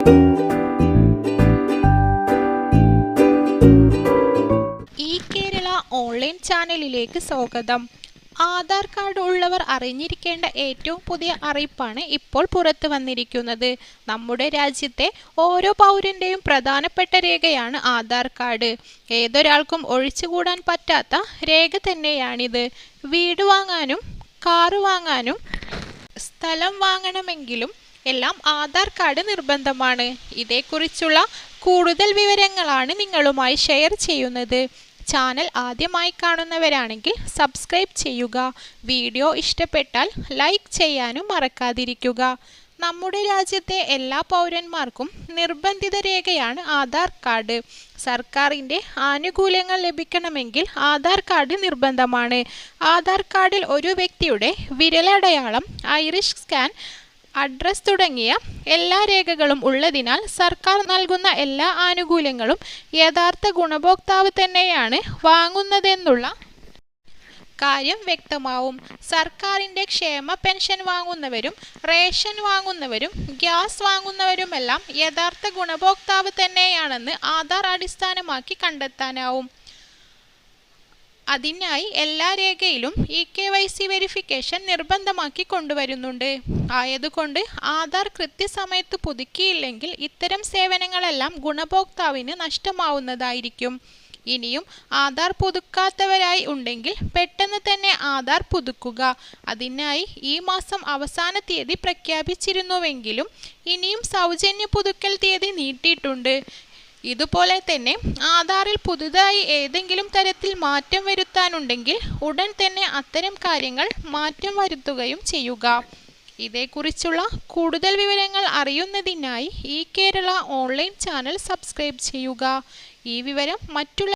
ഈ കേരള ഓൺലൈൻ ചാനലിലേക്ക് സ്വാഗതം. ആധാർ കാർഡ് ഉള്ളവർ അറിഞ്ഞിരിക്കേണ്ട ഏറ്റവും പുതിയ അറിയിപ്പാണ് ഇപ്പോൾ പുറത്തു വന്നിരിക്കുന്നത്. നമ്മുടെ രാജ്യത്തെ ഓരോ പൗരന്റെയും പ്രധാനപ്പെട്ട രേഖയാണ് ആധാർ കാർഡ്. ഏതൊരാൾക്കും ഒഴിച്ചുകൂടാൻ പറ്റാത്ത രേഖ തന്നെയാണിത്. വീട് വാങ്ങാനും കാറ് വാങ്ങാനും സ്ഥലം വാങ്ങണമെങ്കിലും എല്ലാം ആധാർ കാർഡ് നിർബന്ധമാണ്. ഇതേക്കുറിച്ചുള്ള കൂടുതൽ വിവരങ്ങളാണ് നിങ്ങളുമായി ഷെയർ ചെയ്യുന്നത്. ചാനൽ ആദ്യമായി കാണുന്നവരാണെങ്കിൽ സബ്സ്ക്രൈബ് ചെയ്യുക. വീഡിയോ ഇഷ്ടപ്പെട്ടാൽ ലൈക്ക് ചെയ്യാനും മറക്കാതിരിക്കുക. നമ്മുടെ രാജ്യത്തെ എല്ലാ പൗരന്മാർക്കും നിർബന്ധിത രേഖയാണ് ആധാർ കാർഡ്. സർക്കാരിന്റെ ആനുകൂല്യങ്ങൾ ലഭിക്കണമെങ്കിൽ ആധാർ കാർഡ് നിർബന്ധമാണ്. ആധാർ കാർഡിൽ ഒരു വ്യക്തിയുടെ വിരലടയാളം ഐറിഷ് സ്കാൻ അഡ്രസ് തുടങ്ങിയ എല്ലാ രേഖകളും ഉള്ളതിനാൽ സർക്കാർ നൽകുന്ന എല്ലാ ആനുകൂല്യങ്ങളും യഥാർത്ഥ ഗുണഭോക്താവ് തന്നെയാണ് വാങ്ങുന്നതെന്നുള്ള കാര്യം വ്യക്തമാവും. സർക്കാരിന്റെ ക്ഷേമ പെൻഷൻ വാങ്ങുന്നവരും റേഷൻ വാങ്ങുന്നവരും ഗ്യാസ് വാങ്ങുന്നവരുമെല്ലാം യഥാർത്ഥ ഗുണഭോക്താവ് തന്നെയാണെന്ന് ആധാർ അടിസ്ഥാനമാക്കി കണ്ടെത്താനാവും. അതിനായി എല്ലാ രേഖയിലും E K Y C verification നിർബന്ധമാക്കി കൊണ്ടുവരുന്നുണ്ട്. ആയതുകൊണ്ട് ആധാർ കൃത്യസമയത്ത് പുതുക്കിയില്ലെങ്കിൽ ഇത്തരം സേവനങ്ങളെല്ലാം ഗുണഭോക്താവിന് നഷ്ടമാവുന്നതായിരിക്കും. ഇനിയും ആധാർ പുതുക്കാത്തവരായി ഉണ്ടെങ്കിൽ പെട്ടെന്ന് തന്നെ ആധാർ പുതുക്കുക. അതിനായി ഈ മാസം അവസാന തീയതി പ്രഖ്യാപിച്ചിരുന്നുവെങ്കിലും ഇനിയും സൗജന്യ പുതുക്കൽ തീയതി നീട്ടിയിട്ടുണ്ട്. ഇതുപോലെ തന്നെ ആധാറിൽ പുതുതായി ഏതെങ്കിലും തരത്തിൽ മാറ്റം വരുത്താനുണ്ടെങ്കിൽ ഉടൻ തന്നെ അത്തരം കാര്യങ്ങൾ മാറ്റം വരുത്തുകയും ചെയ്യുക. ഇതേക്കുറിച്ചുള്ള കൂടുതൽ വിവരങ്ങൾ അറിയുന്നതിനായി ഈ കേരള ഓൺലൈൻ ചാനൽ സബ്സ്ക്രൈബ് ചെയ്യുക. ഈ വിവരം മറ്റുള്ള